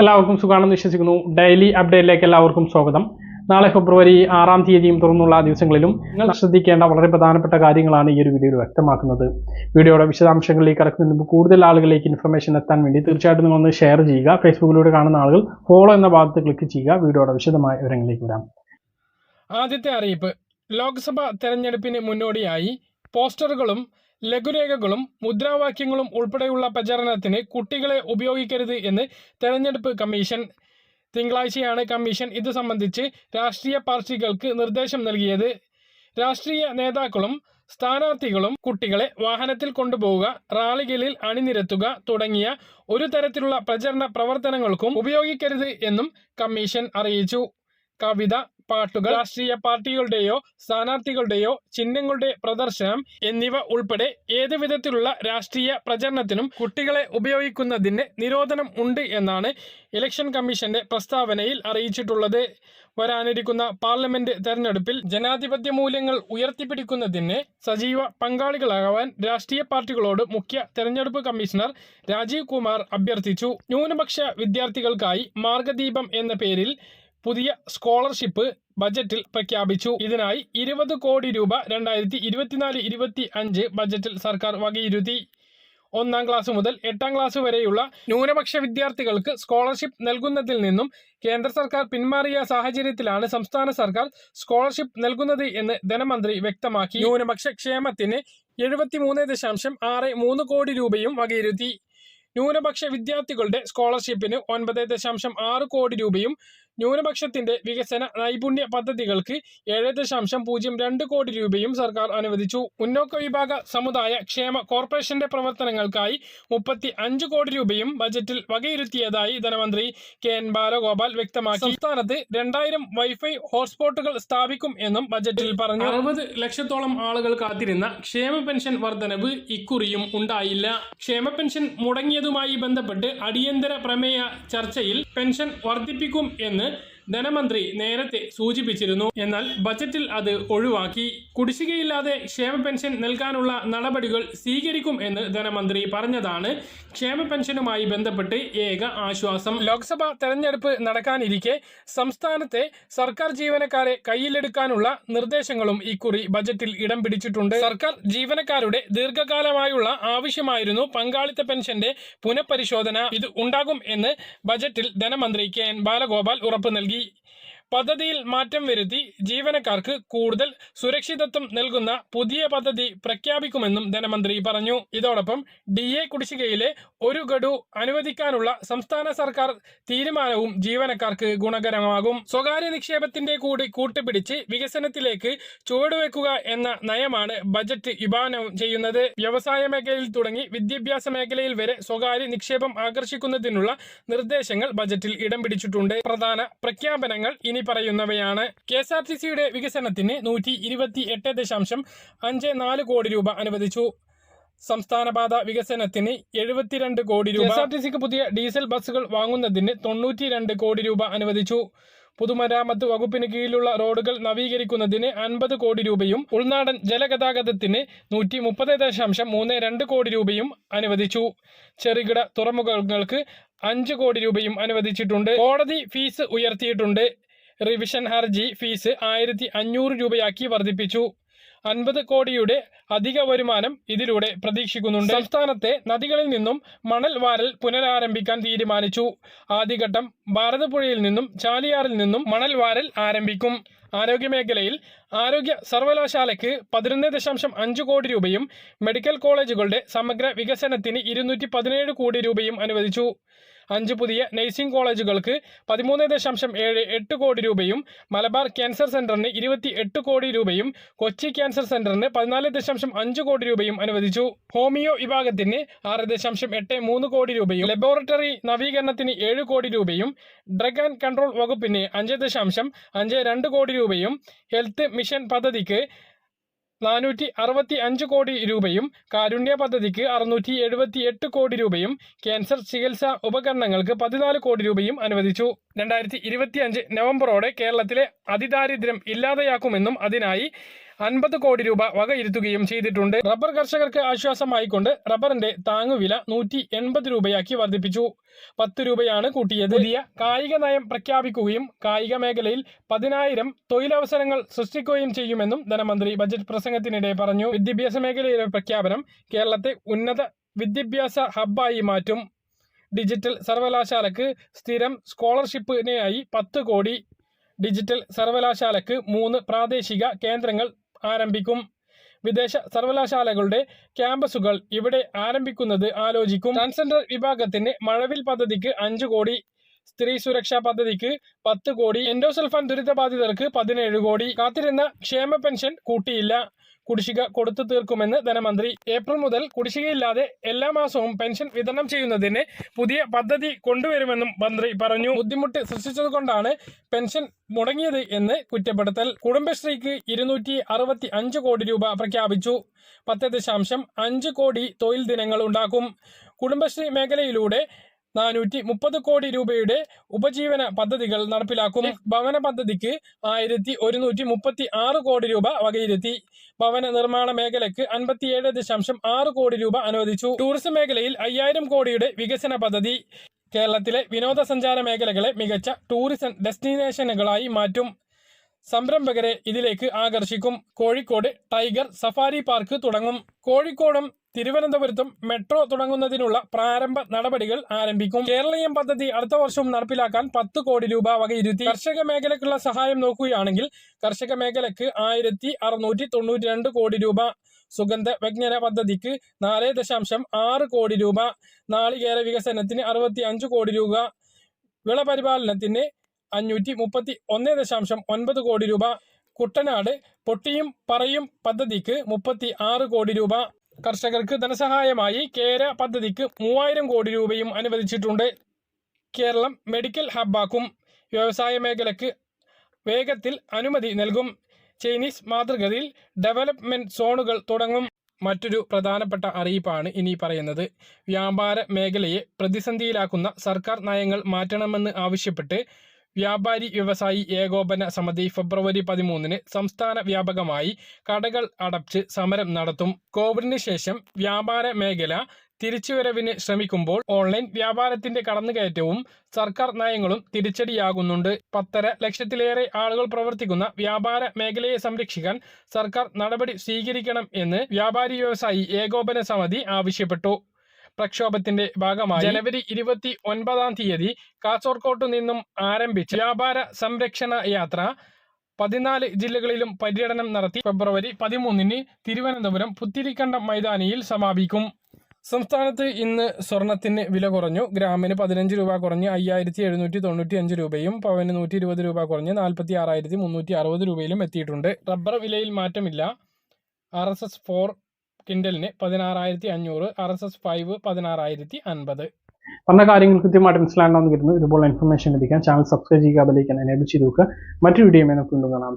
എല്ലാവർക്കും സുഖമാണെന്ന് വിശ്വസിക്കുന്നു. ഡെയിലി അപ്ഡേറ്റിലേക്ക് എല്ലാവർക്കും സ്വാഗതം. നാളെ ഫെബ്രുവരി ആറാം തീയതിയും തുറന്നുള്ള ദിവസങ്ങളിലും നിങ്ങൾ ശ്രദ്ധിക്കേണ്ട വളരെ പ്രധാനപ്പെട്ട കാര്യങ്ങളാണ് ഈ ഒരു വീഡിയോയിൽ വ്യക്തമാക്കുന്നത്. വീഡിയോയുടെ വിശദാംശങ്ങളിലേക്ക് കടക്കുന്നതിന് മുമ്പ് കൂടുതൽ ആളുകളിലേക്ക് ഇൻഫർമേഷൻ എത്താൻ വേണ്ടി തീർച്ചയായിട്ടും നിങ്ങൾ ഒന്ന് ഷെയർ ചെയ്യുക. ഫേസ്ബുക്കിലൂടെ കാണുന്ന ആളുകൾ ഫോളോ എന്ന ഭാഗത്ത് ക്ലിക്ക് ചെയ്യുക. വീഡിയോയുടെ വിശദമായ വിവരങ്ങളിലേക്ക് വരാം. ആദ്യത്തെ അറിയിപ്പ്. ലോക്സഭാ തെരഞ്ഞെടുപ്പിന് മുന്നോടിയായി പോസ്റ്ററുകളും ലഘുരേഖകളും മുദ്രാവാക്യങ്ങളും ഉൾപ്പെടെയുള്ള പ്രചരണത്തിന് കുട്ടികളെ ഉപയോഗിക്കരുത് എന്ന് തെരഞ്ഞെടുപ്പ് കമ്മീഷൻ തിങ്കളാഴ്ചയാണ് കമ്മീഷൻ ഇത് സംബന്ധിച്ച് രാഷ്ട്രീയ പാർട്ടികൾക്ക് നിർദ്ദേശം നൽകിയത്. രാഷ്ട്രീയ നേതാക്കളും സ്ഥാനാർത്ഥികളും കുട്ടികളെ വാഹനത്തിൽ കൊണ്ടുപോവുക റാലികളിൽ അണിനിരത്തുക തുടങ്ങിയ ഒരു തരത്തിലുള്ള പ്രചരണ പ്രവർത്തനങ്ങൾക്കും ഉപയോഗിക്കരുത് എന്നും കമ്മീഷൻ അറിയിച്ചു. കവിത പാട്ടുകൾ രാഷ്ട്രീയ പാർട്ടികളുടെയോ സ്ഥാനാർത്ഥികളുടെയോ ചിഹ്നങ്ങളുടെ പ്രദർശനം എന്നിവ ഉൾപ്പെടെ ഏത് വിധത്തിലുള്ള രാഷ്ട്രീയ പ്രചരണത്തിനും കുട്ടികളെ ഉപയോഗിക്കുന്നതിന് നിരോധനം ഉണ്ട് എന്നാണ് ഇലക്ഷൻ കമ്മീഷന്റെ പ്രസ്താവനയിൽ അറിയിച്ചിട്ടുള്ളത്. വരാനിരിക്കുന്ന പാർലമെന്റ് തെരഞ്ഞെടുപ്പിൽ ജനാധിപത്യ മൂല്യങ്ങൾ ഉയർത്തിപ്പിടിക്കുന്നതിന് സജീവ പങ്കാളികളാകാൻ രാഷ്ട്രീയ പാർട്ടികളോട് മുഖ്യ തെരഞ്ഞെടുപ്പ് കമ്മീഷണർ രാജീവ് കുമാർ അഭ്യർത്ഥിച്ചു. ന്യൂനപക്ഷ വിദ്യാർത്ഥികൾക്കായി മാർഗദീപം എന്ന പേരിൽ പുതിയ സ്കോളർഷിപ്പ് ബജറ്റിൽ പ്രഖ്യാപിച്ചു. ഇതിനായി ഇരുപത് കോടി രൂപ രണ്ടായിരത്തി ഇരുപത്തിനാല് ഇരുപത്തി അഞ്ച് ബജറ്റിൽ സർക്കാർ വകയിരുത്തി. ഒന്നാം ക്ലാസ് മുതൽ എട്ടാം ക്ലാസ് വരെയുള്ള ന്യൂനപക്ഷ വിദ്യാർത്ഥികൾക്ക് സ്കോളർഷിപ്പ് നൽകുന്നതിൽ നിന്നും കേന്ദ്ര സർക്കാർ പിന്മാറിയ സാഹചര്യത്തിലാണ് സംസ്ഥാന സർക്കാർ സ്കോളർഷിപ്പ് നൽകുന്നത് എന്ന് ധനമന്ത്രി വ്യക്തമാക്കി. ന്യൂനപക്ഷ ക്ഷേമത്തിന് എഴുപത്തിമൂന്ന് ദശാംശം ആറ് മൂന്ന് കോടി രൂപയും വകയിരുത്തി. ന്യൂനപക്ഷ വിദ്യാർത്ഥികളുടെ സ്കോളർഷിപ്പിന് ഒൻപത് ദശാംശം ആറ് കോടി രൂപയും ന്യൂനപക്ഷത്തിന്റെ വികസന നൈപുണ്യ പദ്ധതികൾക്ക് ഏഴ് ദശാംശം പൂജ്യം രണ്ട് കോടി രൂപയും സർക്കാർ അനുവദിച്ചു. മുന്നോക്ക വിഭാഗ സമുദായ ക്ഷേമ കോർപ്പറേഷന്റെ പ്രവർത്തനങ്ങൾക്കായി മുപ്പത്തി അഞ്ച് കോടി രൂപയും ബജറ്റിൽ വകയിരുത്തിയതായി ധനമന്ത്രി കെ എൻ ബാലഗോപാൽ വ്യക്തമാക്കി. സംസ്ഥാനത്ത് രണ്ടായിരം വൈഫൈ ഹോട്ട്സ്പോട്ടുകൾ സ്ഥാപിക്കും എന്നും ബജറ്റിൽ പറഞ്ഞു. അറുപത് ലക്ഷത്തോളം ആളുകൾ കാത്തിരുന്ന ക്ഷേമ പെൻഷൻ വർധനവ് ഇക്കുറിയും ഉണ്ടായില്ല. ക്ഷേമ പെൻഷൻ മുടങ്ങിയതുമായി ബന്ധപ്പെട്ട് അടിയന്തര പ്രമേയ ചർച്ചയിൽ പെൻഷൻ വർദ്ധിപ്പിക്കും എന്ന് ധനമന്ത്രി നേരത്തെ സൂചിപ്പിച്ചിരുന്നു. എന്നാൽ ബജറ്റിൽ അത് ഒഴിവാക്കി. കുടിശ്ശികയില്ലാതെ ക്ഷേമ പെൻഷൻ നൽകാനുള്ള നടപടികൾ സ്വീകരിക്കും എന്ന് ധനമന്ത്രി പറഞ്ഞതാണ്. ക്ഷേമ പെൻഷനുമായി ബന്ധപ്പെട്ട് ഏക ആശ്വാസം. ലോക്സഭാ തെരഞ്ഞെടുപ്പ് നടക്കാനിരിക്കെ സംസ്ഥാനത്തെ സർക്കാർ ജീവനക്കാരെ കയ്യിലെടുക്കാനുള്ള നിർദ്ദേശങ്ങളും ഇക്കുറി ബജറ്റിൽ ഇടം പിടിച്ചിട്ടുണ്ട്. സർക്കാർ ജീവനക്കാരുടെ ദീർഘകാലമായുള്ള ആവശ്യമായിരുന്നു പങ്കാളിത്ത പെൻഷന്റെ പുനഃപരിശോധന. ഇത് ഉണ്ടാകും എന്ന് ബജറ്റിൽ ധനമന്ത്രി കെ എൻ ബാലഗോപാൽ ഉറപ്പ് നൽകി. E പദ്ധതിയിൽ മാറ്റം വരുത്തി ജീവനക്കാർക്ക് കൂടുതൽ സുരക്ഷിതത്വം നൽകുന്ന പുതിയ പദ്ധതി പ്രഖ്യാപിക്കുമെന്നും ധനമന്ത്രി പറഞ്ഞു. ഇതോടൊപ്പം ഡി എ കുടിശ്ശികയിലെ ഒരു ഗഡു അനുവദിക്കാനുള്ള സംസ്ഥാന സർക്കാർ തീരുമാനവും ജീവനക്കാർക്ക് ഗുണകരമാകും. സ്വകാര്യ നിക്ഷേപത്തിന്റെ കൂടി കൂട്ടുപിടിച്ച് വികസനത്തിലേക്ക് ചുവടുവെക്കുക എന്ന നയമാണ് ബജറ്റ് വിഭാവനം ചെയ്യുന്നത്. വ്യവസായ മേഖലയിൽ തുടങ്ങി വിദ്യാഭ്യാസ മേഖലയിൽ വരെ സ്വകാര്യ നിക്ഷേപം ആകർഷിക്കുന്നതിനുള്ള നിർദ്ദേശങ്ങൾ ബജറ്റിൽ ഇടം പിടിച്ചിട്ടുണ്ട്. പ്രധാന പ്രഖ്യാപനങ്ങൾ ഇനി പറയുന്നവയാണ്. കെ എസ് ആർ ടി സിയുടെ വികസനത്തിന് നൂറ്റി ഇരുപത്തി എട്ട് ദശാംശം അഞ്ച് നാല് കോടി രൂപ അനുവദിച്ചു. സംസ്ഥാനപാത വികസനത്തിന് എഴുപത്തിരണ്ട് കോടി രൂപ. എസ് ആർ ടി സിക്ക് പുതിയ ഡീസൽ ബസ്സുകൾ വാങ്ങുന്നതിന് തൊണ്ണൂറ്റി രണ്ട് കോടി രൂപ അനുവദിച്ചു. പൊതുമരാമത്ത് വകുപ്പിന് കീഴിലുള്ള റോഡുകൾ നവീകരിക്കുന്നതിന് അൻപത് കോടി രൂപയും ഉൾനാടൻ ജലഗതാഗതത്തിന് നൂറ്റി മുപ്പത് ദശാംശം മൂന്ന് രണ്ട് കോടി രൂപയും അനുവദിച്ചു. ചെറുകിട തുറമുഖങ്ങൾക്ക് അഞ്ച് കോടി രൂപയും അനുവദിച്ചിട്ടുണ്ട്. കോടതി ഫീസ് ഉയർത്തിയിട്ടുണ്ട്. റിവിഷൻ ഹർജി ഫീസ് ആയിരത്തി അഞ്ഞൂറ് രൂപയാക്കി വർദ്ധിപ്പിച്ചു. അൻപത് കോടിയുടെ അധിക വരുമാനം ഇതിലൂടെ പ്രതീക്ഷിക്കുന്നുണ്ട്. സംസ്ഥാനത്തെ നദികളിൽ നിന്നും മണൽ വാരൽ പുനരാരംഭിക്കാൻ തീരുമാനിച്ചു. ആദ്യഘട്ടം ഭാരതപ്പുഴയിൽ നിന്നും ചാലിയാറിൽ നിന്നും മണൽ വാരൽ ആരംഭിക്കും. ആരോഗ്യമേഖലയിൽ ആരോഗ്യ സർവകലാശാലയ്ക്ക് പതിനൊന്ന് ദശാംശം അഞ്ച് കോടി രൂപയും മെഡിക്കൽ കോളേജുകളുടെ സമഗ്ര വികസനത്തിന് ഇരുന്നൂറ്റി പതിനേഴ് കോടി രൂപയും അനുവദിച്ചു. അഞ്ച് പുതിയ നഴ്സിംഗ് കോളേജുകൾക്ക് പതിമൂന്ന് ദശാംശം ഏഴ് എട്ട് കോടി രൂപയും മലബാർ ക്യാൻസർ സെന്ററിന് ഇരുപത്തി എട്ട് കോടി രൂപയും കൊച്ചി ക്യാൻസർ സെന്ററിന് പതിനാല് ദശാംശം അഞ്ച് കോടി രൂപയും അനുവദിച്ചു. ഹോമിയോ വിഭാഗത്തിന് ആറ് ദശാംശം എട്ട് മൂന്ന് കോടി രൂപയും ലബോറട്ടറി നവീകരണത്തിന് ഏഴ് കോടി രൂപയും ഡ്രഗ് ആൻഡ് കൺട്രോൾ വകുപ്പിന് അഞ്ച് ദശാംശം അഞ്ച് രണ്ട് കോടി രൂപയും ഹെൽത്ത് മിഷൻ പദ്ധതിക്ക് നാനൂറ്റി അറുപത്തി അഞ്ച് കോടി രൂപയും കാരുണ്യ പദ്ധതിക്ക് അറുന്നൂറ്റി എഴുപത്തി എട്ട് കോടി രൂപയും ക്യാൻസർ ചികിത്സാ ഉപകരണങ്ങൾക്ക് പതിനാല് കോടി രൂപയും അനുവദിച്ചു. രണ്ടായിരത്തി ഇരുപത്തി അഞ്ച് നവംബറോടെ കേരളത്തിലെ അതിദാരിദ്ര്യം ഇല്ലാതെയാക്കുമെന്നും അതിനായി അൻപത് കോടി രൂപ വകയിരുത്തുകയും ചെയ്തിട്ടുണ്ട്. റബ്ബർ കർഷകർക്ക് ആശ്വാസമായിക്കൊണ്ട് റബ്ബറിന്റെ താങ്ങുവില നൂറ്റി എൺപത് രൂപയാക്കി വർദ്ധിപ്പിച്ചു. പത്ത് രൂപയാണ് കൂട്ടിയത്. പുതിയ കായിക നയം പ്രഖ്യാപിക്കുകയും കായിക മേഖലയിൽ പതിനായിരം തൊഴിലവസരങ്ങൾ സൃഷ്ടിക്കുകയും ചെയ്യുമെന്നും ധനമന്ത്രി ബജറ്റ് പ്രസംഗത്തിനിടെ പറഞ്ഞു. വിദ്യാഭ്യാസ മേഖലയിലെ പ്രഖ്യാപനം കേരളത്തെ ഉന്നത വിദ്യാഭ്യാസ ഹബ്ബായി മാറ്റും. ഡിജിറ്റൽ സർവകലാശാലക്ക് സ്ഥിരം സ്കോളർഷിപ്പിനായി പത്ത് കോടി. ഡിജിറ്റൽ സർവകലാശാലക്ക് മൂന്ന് പ്രാദേശിക കേന്ദ്രങ്ങൾ ആരംഭിക്കും. വിദേശ സർവകലാശാലകളുടെ ക്യാമ്പസുകൾ ഇവിടെ ആരംഭിക്കുന്നത് ആലോചിക്കും. ട്രാൻസ്ജെൻഡർ വിഭാഗത്തിന് മഴവിൽ പദ്ധതിക്ക് അഞ്ചു കോടി സ്ത്രീ സുരക്ഷാ പദ്ധതിക്ക് പത്ത് കോടി എൻഡോസൾഫാൻ ദുരിതബാധിതർക്ക് പതിനേഴ് കോടി. കാത്തിരുന്ന ക്ഷേമ പെൻഷൻ കൂട്ടിയില്ല. കുടിശ്ശിക കൊടുത്തു തീർക്കുമെന്ന് ധനമന്ത്രി ഏപ്രിൽ മുതൽ കുടിശ്ശികയില്ലാതെ എല്ലാ മാസവും പെൻഷൻ വിതരണം ചെയ്യുന്നതിന് പുതിയ പദ്ധതി കൊണ്ടുവരുമെന്നും മന്ത്രി പറഞ്ഞു. ബുദ്ധിമുട്ട് സൃഷ്ടിച്ചതുകൊണ്ടാണ് പെൻഷൻ മുടങ്ങിയത് എന്ന് കുറ്റപ്പെടുത്തൽ. കുടുംബശ്രീക്ക് ഇരുന്നൂറ്റി അറുപത്തി അഞ്ച് കോടി രൂപ പ്രഖ്യാപിച്ചു. പത്ത് ദശാംശം അഞ്ച് കോടി തൊഴിൽ ദിനങ്ങൾ ഉണ്ടാക്കും. കുടുംബശ്രീ മേഖലയിലൂടെ നാനൂറ്റി മുപ്പത് കോടി രൂപയുടെ ഉപജീവന പദ്ധതികൾ നടപ്പിലാക്കും. ഭവന പദ്ധതിക്ക് ആയിരത്തി ഒരുന്നൂറ്റി മുപ്പത്തി ആറ് കോടി രൂപ വകയിരുത്തി. ഭവന നിർമ്മാണ മേഖലയ്ക്ക് അൻപത്തിയേഴ് ദശാംശം ആറ് കോടി രൂപ അനുവദിച്ചു. ടൂറിസം മേഖലയിൽ അയ്യായിരം കോടിയുടെ വികസന പദ്ധതി കേരളത്തിലെ വിനോദസഞ്ചാര മേഖലകളെ മികച്ച ടൂറിസം ഡെസ്റ്റിനേഷനുകളായി മാറ്റും. സംരംഭകരെ ഇതിലേക്ക് ആകർഷിക്കും. കോഴിക്കോട് ടൈഗർ സഫാരി പാർക്ക് തുടങ്ങും. കോഴിക്കോടും തിരുവനന്തപുരത്തും മെട്രോ തുടങ്ങുന്നതിനുള്ള പ്രാരംഭ നടപടികൾ ആരംഭിക്കും. കേരളീയം പദ്ധതി അടുത്ത വർഷവും നടപ്പിലാക്കാൻ പത്ത് കോടി രൂപ വകയിരുത്തി. കർഷക മേഖലയ്ക്കുള്ള സഹായം നോക്കുകയാണെങ്കിൽ കർഷക മേഖലയ്ക്ക് ആയിരത്തി അറുന്നൂറ്റി തൊണ്ണൂറ്റി രണ്ട് കോടി രൂപ. സുഗന്ധ വ്യജ്ഞന പദ്ധതിക്ക് നാല് ദശാംശം ആറ് കോടി രൂപ. നാളികേര വികസനത്തിന് അറുപത്തി അഞ്ച് കോടി രൂപ. വിളപരിപാലനത്തിന് അഞ്ഞൂറ്റി മുപ്പത്തി ഒന്ന് ദശാംശം ഒൻപത് കോടി രൂപ. കുട്ടനാട് പൊട്ടിയും പറയും പദ്ധതിക്ക് മുപ്പത്തി ആറ് കോടി രൂപ. കർഷകർക്ക് ധനസഹായമായി കേര പദ്ധതിക്ക് മൂവായിരം കോടി രൂപയും അനുവദിച്ചിട്ടുണ്ട്. കേരളം മെഡിക്കൽ ഹബ്ബാക്കും വ്യവസായ മേഖലയ്ക്ക് വേഗത്തിൽ അനുമതി നൽകും. ചൈനീസ് മാതൃകയിൽ ഡെവലപ്മെന്റ് സോണുകൾ തുടങ്ങും. മറ്റൊരു പ്രധാനപ്പെട്ട അറിയിപ്പാണ് ഇനി പറയുന്നത്. വ്യാപാര മേഖലയെ പ്രതിസന്ധിയിലാക്കുന്ന സർക്കാർ നയങ്ങൾ മാറ്റണമെന്ന് ആവശ്യപ്പെട്ട് വ്യാപാരി വ്യവസായി ഏകോപന സമിതി ഫെബ്രുവരി പതിമൂന്നിന് സംസ്ഥാന വ്യാപകമായി കടകൾ അടച്ച് സമരം നടത്തും. കോവിഡിന് ശേഷം വ്യാപാര മേഖല തിരിച്ചുവരവിന് ശ്രമിക്കുമ്പോൾ ഓൺലൈൻ വ്യാപാരത്തിന്റെ കടന്നുകയറ്റവും സർക്കാർ നയങ്ങളും തിരിച്ചടിയാകുന്നുണ്ട്. പത്തര ലക്ഷത്തിലേറെ ആളുകൾ പ്രവർത്തിക്കുന്ന വ്യാപാര മേഖലയെ സംരക്ഷിക്കാൻ സർക്കാർ നടപടി സ്വീകരിക്കണം എന്ന് വ്യാപാരി വ്യവസായി ഏകോപന സമിതി ആവശ്യപ്പെട്ടു. പ്രക്ഷോഭത്തിന്റെ ഭാഗമായി ജനുവരി ഇരുപത്തി ഒൻപതാം തീയതി കാസർകോട്ടു നിന്നും ആരംഭിച്ച വ്യാപാര സംരക്ഷണ യാത്ര പതിനാല് ജില്ലകളിലും പര്യടനം നടത്തി ഫെബ്രുവരി പതിമൂന്നിന് തിരുവനന്തപുരം പുത്തിരിക്കണ്ടം മൈതാനിയിൽ സമാപിക്കും. സംസ്ഥാനത്ത് ഇന്ന് സ്വർണത്തിന് വില കുറഞ്ഞു. ഗ്രാമിന് പതിനഞ്ച് രൂപ കുറഞ്ഞ് അയ്യായിരത്തി എഴുന്നൂറ്റി തൊണ്ണൂറ്റി അഞ്ച് രൂപയും പവന് നൂറ്റി ഇരുപത് രൂപ കുറഞ്ഞ് നാൽപ്പത്തി ആറായിരത്തി മുന്നൂറ്റി അറുപത് രൂപയിലും എത്തിയിട്ടുണ്ട്. റബ്ബർ വിലയിൽ മാറ്റമില്ല. ആർ എസ് എസ് ഫോർ കിൻഡലിന് പതിനാറായിരത്തി അഞ്ഞൂറ് ആർ എസ് എസ് ഫൈവ് പതിനാറായിരത്തി അൻപത് പറഞ്ഞ കാര്യങ്ങൾ കൃത്യമായിട്ട് മനസ്സിലാണെന്ന് കരുതുന്നു. ഇതുപോലെ ഇൻഫർമേഷൻ ലഭിക്കാൻ ചാനൽ സബ്സ്ക്രൈബ് ചെയ്യുക അതിലേക്ക് എനേബിൾ ചെയ്ത് നോക്കുക മറ്റൊരു വീഡിയോ നമുക്ക് വീണ്ടും കാണാം.